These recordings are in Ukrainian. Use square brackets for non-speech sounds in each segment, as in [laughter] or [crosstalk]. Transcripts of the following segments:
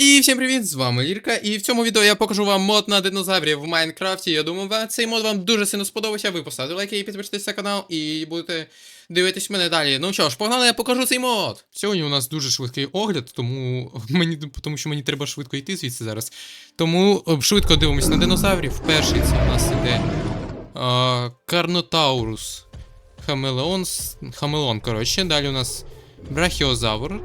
І всім привіт, з вами Лірка, і в цьому відео я покажу вам мод на динозаврів в Майнкрафті. Я думаю, цей мод вам дуже сильно сподобався. Ви поставте лайки і підпишитесь на канал, і будете дивитись мене далі. Ну що ж, погнали, я покажу цей мод. Сьогодні у нас дуже швидкий огляд, тому [laughs] мені тому що мені треба швидко йти звідси зараз. Тому е, швидко дивимось на динозаврів. Перший це у нас іде е, Карнотаурус. Хамелеон, Хамелеон, коротше. Далі у нас Брахіозавр.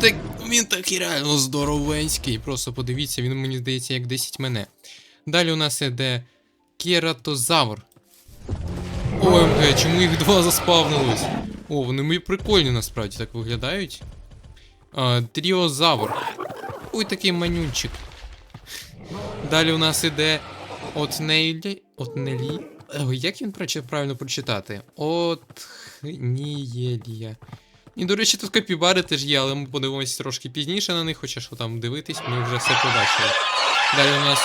Так, він такий реально здоровенський. Просто подивіться, він мені здається як 10 мене. Далі у нас іде кератозавр. ОМГ, чому їх два заспавнилось? О, вони мої прикольні насправді так виглядають. А, тріозавр. Ой, такий манюнчик. Далі у нас іде Отнейлі. Отнелі. Як він правильно прочитати? Отнієлія. І, до речі, тут капібари теж є, але ми подивимося трошки пізніше на них, хоча що там дивитись, ми вже все побачили. Далі у нас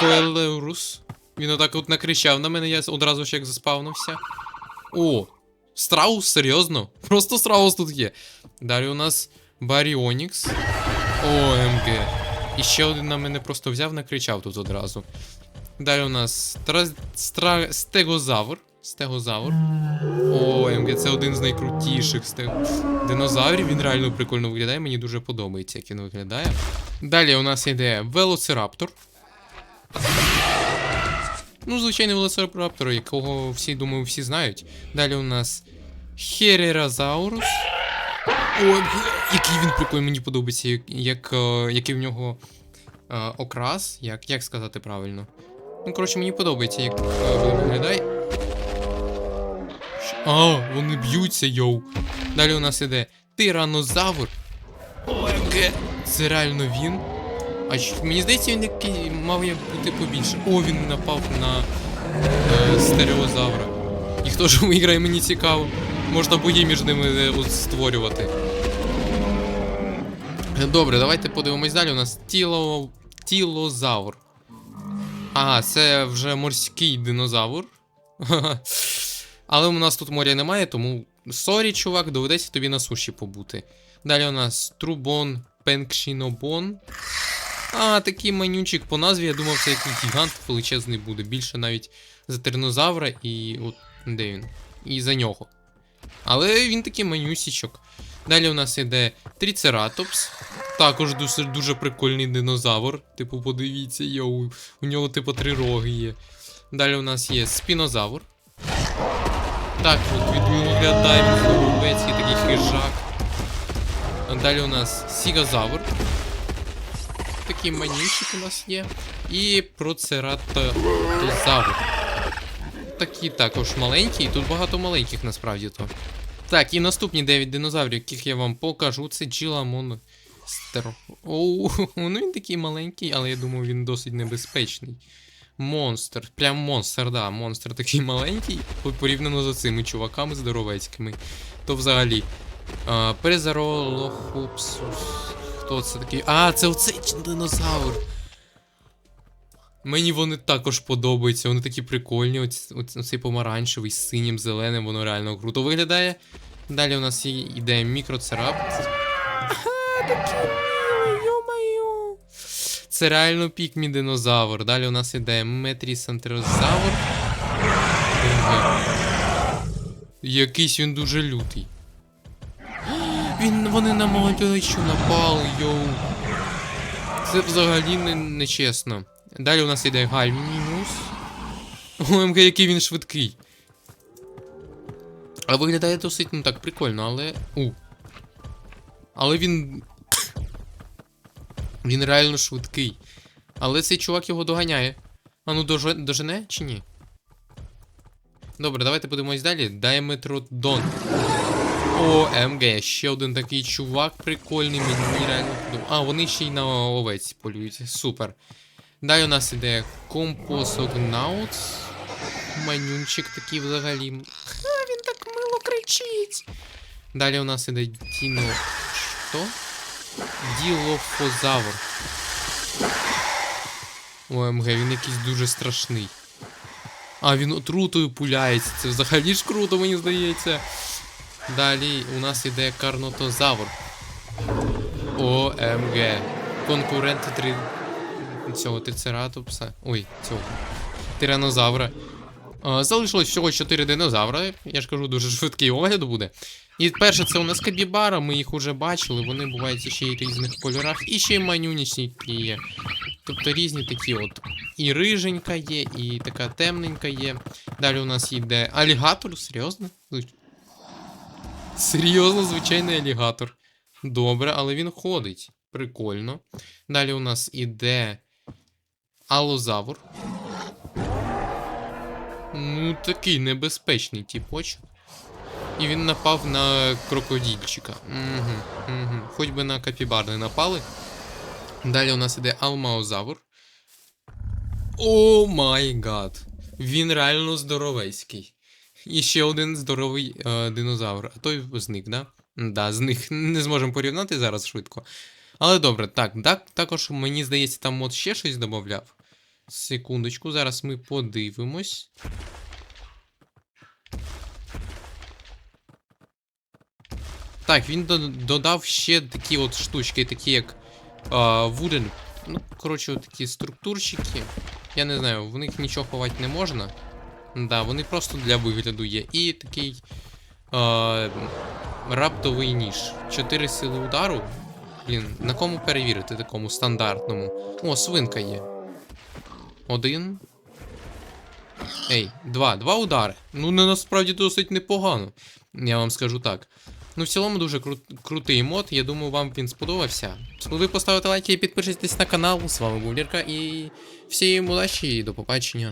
Коелеурус. Він отак от накричав на мене, я одразу ж як заспавнився. О! Страус, серйозно? Просто страус тут є. Далі у нас Баріонікс. ОМГ. І ще один на мене просто взяв, накричав тут одразу. Далі у нас стра... Стра... Стегозавр. Стегозавр. ОМГ, це один з найкрутіших стег... динозаврів. Він реально прикольно виглядає. Мені дуже подобається, як він виглядає. Далі у нас йде Велоцираптор. Ну, звичайний велоцираптор, якого всі, думаю, всі знають. Далі у нас Хереразаурус. Ой, який він прикольний, мені подобається, як, як, е, який в нього е, окрас. Як, як сказати правильно? Ну, коротше, мені подобається, як е, виглядає. А, вони б'ються, йоу. Далі у нас іде тиранозавр. ОМГ. Це реально він. А ч- мені здається, він який мав я бути побільше. О, він напав на е, стереозавра. Хто ж виграє, мені цікаво. Можна бої між ними е, створювати. Добре, давайте подивимось далі. У нас тіло... тілозавр. Ага, це вже морський динозавр. Але у нас тут моря немає, тому сорі, чувак, доведеться тобі на суші побути. Далі у нас Трубон Пенкшінобон. А, такий манючик по назві, я думав, це якийсь гігант величезний буде. Більше навіть за тирнозавра і. от де він? І за нього. Але він такий манюсічок. Далі у нас іде Тріцератопс. Також дуже, дуже прикольний динозавр. Типу, подивіться, йоу, у нього, типу, три роги є. Далі у нас є спінозавр. Так, от він виглядає, він голубецький, такий хижак. Далі у нас Сігазавр. Такий манівчик у нас є. І процератозавр. Такі також маленькі, і тут багато маленьких насправді то. Так, і наступні 9 динозаврів, яких я вам покажу, це Джиламон. Стер... Оу, [laughs] ну він такий маленький, але я думаю, він досить небезпечний. Монстр, прям монстр, да, монстр такий маленький, порівняно з цими чуваками здоровецькими. То взагалі. А, Презаролохопсус. Хто це такий? А, це оцей динозавр. Мені вони також подобаються, вони такі прикольні. Оць, оцей помаранчевий з синім, зеленим, воно реально круто виглядає. Далі у нас є- іде мікроцерапт. Йо-моє. Це реально пікмі динозавр. Далі у нас іде метрісантерозавр. Якийсь він дуже лютий. Він, вони на малечу напали, йоу. Це взагалі не, нечесно. Далі у нас іде Гальмінус. ОМГ, який він швидкий. А виглядає досить ну так прикольно, але. У. Але він. Він реально швидкий. Але цей чувак його доганяє. А ну доже, дожене чи ні? Добре, давайте подивимось далі. Дайметродон. ОМГ, ще один такий чувак прикольний, мені реально. А, вони ще й на овець полюють. Супер. Далі у нас іде Компосогнаутс. Манюнчик такий взагалі. Ха, він так мило кричить. Далі у нас іде Діно. Що? Ділофозавр. ОМГ, він якийсь дуже страшний. А, він отрутою пуляється. Це взагалі ж круто, мені здається. Далі у нас іде карнотозавр. ОМГ. конкуренти три... цього трицератопса. Ой, цього. Тиранозавра. Е, Залишилось всього 4 динозаври. Я ж кажу, дуже швидкий огляд буде. І перше, це у нас кабібара, ми їх уже бачили, вони бувають ще й різних кольорах, і ще й манюнічні є. Тобто різні такі от. І риженька є, і така темненька є. Далі у нас йде алігатор, серйозно? Серйозно, звичайний алігатор. Добре, але він ходить. Прикольно. Далі у нас іде алозавр. Ну, такий небезпечний типочок. І він напав на крокодильчика. Угу, угу. Хоч би на капібар не напали. Далі у нас іде алмаозавр. О май гад. Він реально здоровецький. І ще один здоровий е, динозавр. А той зник, да? Да, зник. Не зможемо порівняти зараз швидко. Але добре, так, так, також мені здається, там от ще щось додавав. Секундочку, зараз ми подивимось. Так, він до- додав ще такі от штучки, такі як wooden. Ну, коротше, от такі структурщики. Я не знаю, в них нічого ховати не можна. Да, вони просто для вигляду є. І такий а, раптовий ніж. Чотири сили удару. Блін, на кому перевірити такому стандартному? О, свинка є. Один. Ей, два. Два удари. Ну, не насправді досить непогано. Я вам скажу так. Ну, в цілому дуже кру- крутий мод. Я думаю, вам він сподобався. Ви поставите лайки і підпишитесь на канал. З вами був Лірка і всім удачі і до побачення.